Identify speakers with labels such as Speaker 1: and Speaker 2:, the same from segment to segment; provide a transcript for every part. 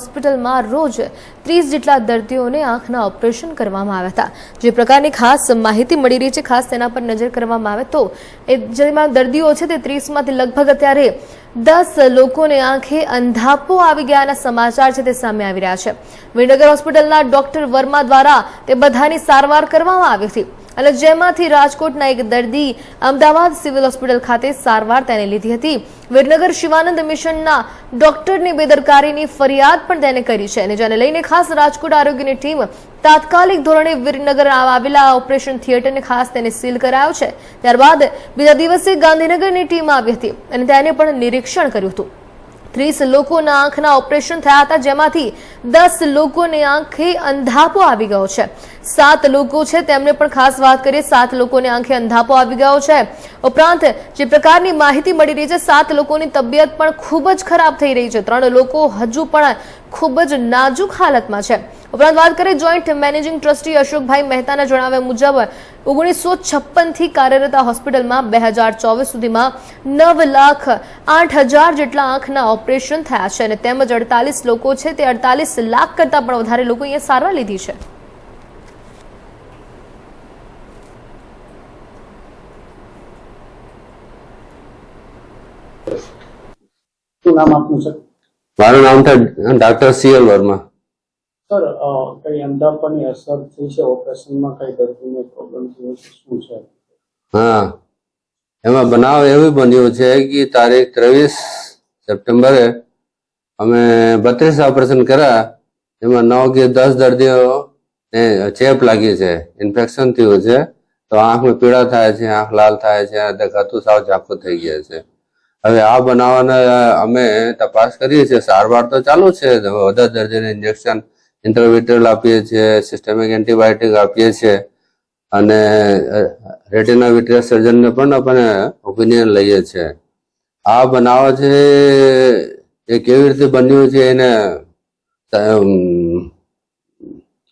Speaker 1: હોસ્પિટલમાં રોજ ત્રીસ જેટલા દર્દીઓને આંખના ઓપરેશન કરવામાં આવ્યા હતા. જે પ્રકારની ખાસ માહિતી મળી રહી છે, ખાસ તેના પર નજર કરવામાં આવે તો, એ જેમાં દર્દીઓ છે તે ત્રીસમાંથી લગભગ અત્યારે દસ લોકોને આંખે અંધાપો આવી ગયાના સમાચાર છે તે સામે આવી રહ્યા છે. વિનગર હોસ્પિટલના ડોક્ટર વર્મા દ્વારા તે બધાની સારવાર કરવામાં આવી હતી. અને જેમાંથી રાજકોટના એક દર્દી અમદાવાદ સિવિલ હોસ્પિટલ ખાતે સારવાર તેને લીધી હતી. વિરનગર શિવાનંદ મિશનના ડોક્ટરની બેદરકારીની ફરિયાદ પણ તેને કરી છે અને જેને લઈને ખાસ રાજકોટ આરોગ્યની ટીમ તાત્કાલિક ધોરણે વિરનગર આવેલા ઓપરેશન થિયેટરને ખાસ તેને સીલ કરાયો છે. ત્યારબાદ બીજા દિવસે ગાંધીનગરની ટીમ આવી હતી અને તેને પણ નિરીક્ષણ કર્યું હતું. ત્રીસ લોકોના આંખના ઓપરેશન થયા હતા, જેમાંથી દસ લોકોને આંખે અંધાપો આવી ગયો છે. સાત લોકો છે, તેમને પણ ખાસ વાત કરીએ, સાત લોકોને આંખે અંધાપો આવી ગયો છે. ઉપરાંત, જે પ્રકારની માહિતી મળી રહી છે, સાત લોકોની તબિયત પણ ખૂબ જ ખરાબ થઈ રહી છે. ત્રણ લોકો હજુ પણ ખૂબ જ નાજુક હાલતમાં છે. ઉપરાંત વાત કરીએ જોઈન્ટ મેનેજિંગ ટ્રસ્ટી અશોકભાઈ મહેતાના જણાવ્યા મુજબ ઓગણીસો છપ્પનથી કાર્યરત આ હોસ્પિટલમાં બે હજાર ચોવીસ સુધીમાં નવ લાખ આઠ હજાર જેટલા આંખના ઓપરેશન થયા છે અને તેમજ અડતાલીસ લોકો છે તે અડતાલીસ લાખ કરતાં પણ વધારે લોકો અહીંયા સારવાર લીધી છે.
Speaker 2: શું નામ આપનું સર
Speaker 3: મારું નામ છે ડોક્ટર સીએલ વર્મા.
Speaker 2: સર કઈ અંધાપણની અસર થઈ છે? ઓપરેશનમાં કઈ દર્દીને પ્રોબ્લેમ થયો છે? શું છે?
Speaker 3: હા. એમાં બનાવ એવું બન્યું છે કે તારીખ ત્રેવીસ સપ્ટેમ્બરે અમે બત્રીસ ઓપરેશન કર્યા. એમાં નવ કે દસ દર્દીઓ ને ચેપ લાગી છે, ઇન્ફેક્શન થયું છે. તો આંખમાં પીળા થાય છે, આંખ લાલ થાય છે દેખાતું સાવ ઝાંખું થઈ ગયા છે. હવે આ બનાવવાના અમે તપાસ કરીએ છીએ. સારવાર તો ચાલુ છે. બધા દર્દીને ઇન્જેક્શન ઇન્ટરવિટરલ આપીએ છીએ સિસ્ટમિક એન્ટીબાયોટિક આપીએ છીએ, અને રેટિના વિટ્રિયસ સર્જનને પણ આપણે ઓપિનિયન લઈએ છીએ. આ બનાવ છે એ કેવી રીતે બન્યું છે એને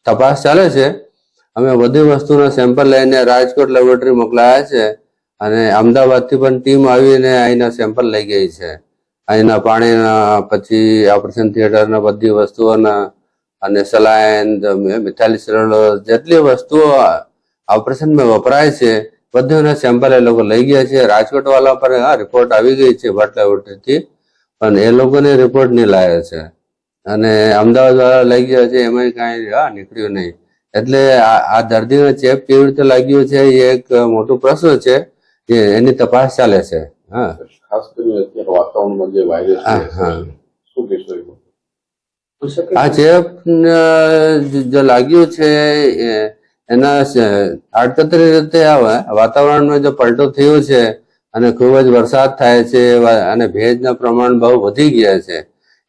Speaker 3: તપાસ ચાલે છે. અમે બધી વસ્તુના સેમ્પલ લઈને રાજકોટ લેબોરેટરી મોકલાયા છે અને અમદાવાદથી પણ ટીમ આવીને અહીંના સેમ્પલ લઈ ગઈ છે. અહીંના પાણીના, પછી ઓપરેશન થિયેટરના બધી વસ્તુઓના અને સલાઈન મિથાલી સેલ્યુલોઝ જેટલી વસ્તુઓ ઓપરેશનમાં વપરાય છે બધુંના સેમ્પલ એ લોકો લઈ ગયા છે. રાજકોટ વાળા પર હા રિપોર્ટ આવી ગઈ છે ભટ્ટ લેબોરેટરીથી પણ એ લોકોને રિપોર્ટ નહીં લાવ્યો છે. અને અમદાવાદ વાળા લઈ ગયા છે એમાં કાંઈ હા નીકળ્યું નહીં. એટલે આ આ દર્દીને ચેપ કેવી રીતે લાગ્યો છે એ એક મોટો પ્રશ્ન છે. કે એની તપાસ ચાલે છે. હા.
Speaker 4: ખાસ કરીને અત્યારે વાતાવરણમાં જે વાયરસ
Speaker 3: હા,
Speaker 4: છે. શું કહેશો
Speaker 3: આ ચેપ જે લાગ્યું છે એના આડકતરી રીતે આવે વાતાવરણનો જે પલટો થયો છે અને ખૂબ જ વરસાદ થાય છે અને ભેજના પ્રમાણ બહુ વધી ગયા છે,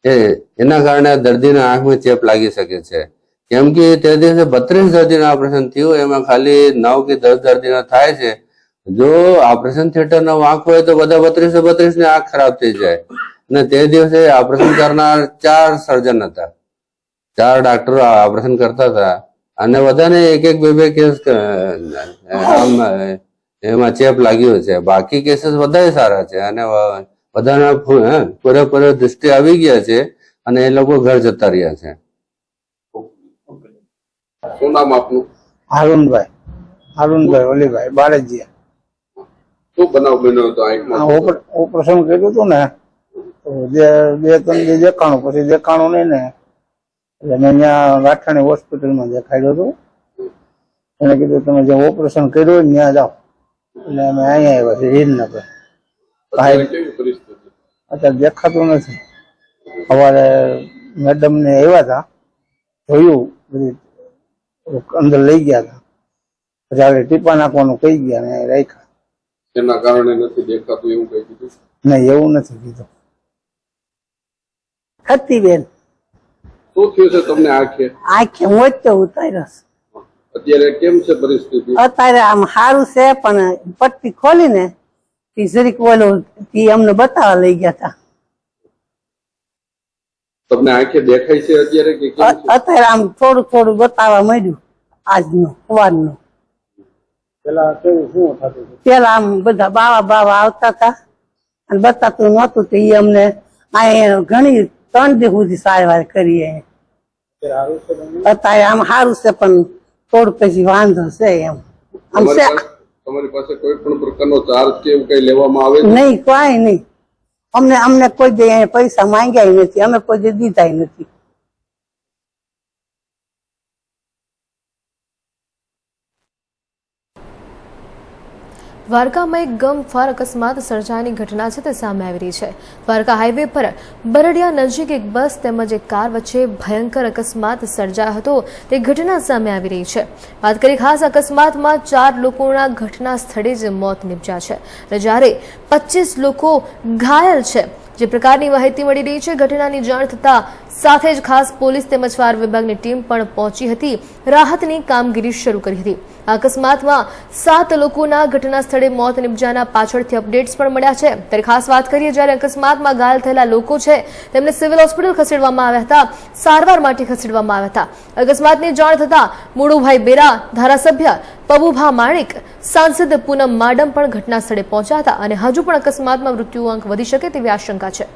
Speaker 3: એ, એના કારણે દર્દીના આંખમાં ચેપ લાગી શકે છે. કેમ કે તે દિવસે બત્રીસ દર્દીના ઓપરેશન થયું, એમાં ખાલી નવ કે દસ દર્દીના થાય છે. જો ઓપરેશન થિયેટરનો આંખ હોય તો બધા બત્રીસે બત્રીસની આંખ ખરાબ થઈ જાય. અને તે દિવસે ઓપરેશન કરનાર ચાર સર્જન હતા. ચાર ડાક્ટરો ઓપરેશન કરતા હતા. અને બધાને એક એક બે બે કેસ એમાં ચેપ લાગ્યો છે. બાકી કેસીસ બધા સારા છે. અને બધાના પૂરેપૂરો દૃષ્ટિ આવી ગયા છે અને એ લોકો ઘર જતા રહ્યા છે.
Speaker 4: શું નામ આપનું?
Speaker 5: હારુનભાઈ. હારુનભાઈ ઓલીભાઈ બાળજીયા.
Speaker 4: શું બનાવ બન્યો હતો?
Speaker 5: ઓપરેશન કર્યું હતું ને જે બે ત્રણ દી દેખાણું. પછી દેખાણું નહીં ને. એટલે મેં અહીંયા ગાંઠાણી હોસ્પિટલમાં દેખાડ્યો હતું. એને કીધું તમે જે ઓપરેશન કર્યું હોય ત્યાં જાઓ. એટલે અમે અહીંયા આવ્યા છીએ હિરનગર.
Speaker 4: અત્યારે
Speaker 5: દેખાતું નથી. સવારે મેડમ ને આવ્યા હતા જોયું બધી અંદર લઈ ગયા હતા. પછી આગળ ટીપા નાખવાનું કહી ગયા ને રાખ્યા.
Speaker 4: એના કારણે નથી દેખાતું એવું કઈ કીધું?
Speaker 5: નહીં એવું નથી કીધું.
Speaker 6: હતી બેન.
Speaker 4: શું થયું છે તમને આંખે?
Speaker 6: આંખે મોચો ઉતાર્યો
Speaker 4: અત્યારે કેમ છે પરિસ્થિતિ?
Speaker 6: અત્યારે આમ સારું છે પણ પટ્ટી ખોલીને ને જરીક ઓલો ઈ અમને બતાવવા લઈ ગયા હતા
Speaker 4: તમને આંખે દેખાય છે અત્યારે કે
Speaker 6: અત્યારે આમ થોડું થોડું બતાવવા માંડ્યું આજનું સવારનું.
Speaker 2: પેલા કેવું શું થતું
Speaker 6: પેલા આમ બધા બાવા બાવા આવતા હતા અને બતાતું નહોતું તો ઈ અમને અહીંયા ઘણી ત્રણ સુધી સારવાર કરીએ.
Speaker 2: અત્યારે
Speaker 6: આમ સારું છે પણ થોડું પછી વાંધો છે એમ. આમ છે
Speaker 4: તમારી પાસે કોઈ પણ પ્રકારનો ચાર્જ કે એવું કઈ લેવામાં આવે
Speaker 6: નહીં કોઈ નહીં. અમને અમને કોઈ દે પૈસા માંગ્યા નથી અમે કોઈ દે દીધા નથી.
Speaker 1: દ્વારકામાં એક ગમફાર અકસ્માત સર્જાની ઘટના છે તે સામે આવી રહી છે. દ્વારકા હાઈવે પર બરડિયા નજીક એક બસ તેમજ એક કાર વચ્ચે ભયંકર અકસ્માત સર્જાયો હતો. તે ઘટના સામે આવી રહી છે. વાત કરી ખાસ અકસ્માતમાં ચાર લોકોના ઘટના સ્થળે જ મોત નીપજ્યા છે. જ્યારે પચીસ લોકો ઘાયલ છે, જે પ્રકારની માહિતી મળી રહી છે. ઘટનાની જાણ થતાં સાથે જ ખાસ પોલીસ તેમજ ફાયર વિભાગની ટીમ પણ પહોંચી હતી. રાહતની કામગીરી શરૂ કરી હતી. અકસ્માતમાં સાત લોકોના ઘટના સ્થળે મોત નિપજાના પાછળથી અપડેટ્સ પણ મળ્યા છે. ત્યારે ખાસ વાત કરીએ, જ્યારે અકસ્માતમાં ઘાયલ થયેલા લોકો છે, તેમને સિવિલ હોસ્પિટલ ખસેડવામાં આવ્યા હતા. સારવાર માટે ખસેડવામાં આવ્યા હતા. અકસ્માતની જાણ થતાં મુળુભાઈ બેરા, ધારાસભ્ય પબુભા માણિક, સાંસદ પૂનમ માડમ પણ ઘટના સ્થળે પહોંચ્યા હતા અને હજુ પણ અકસ્માતમાં મૃત્યુઆંક વધી શકે તેવી આશંકા છે.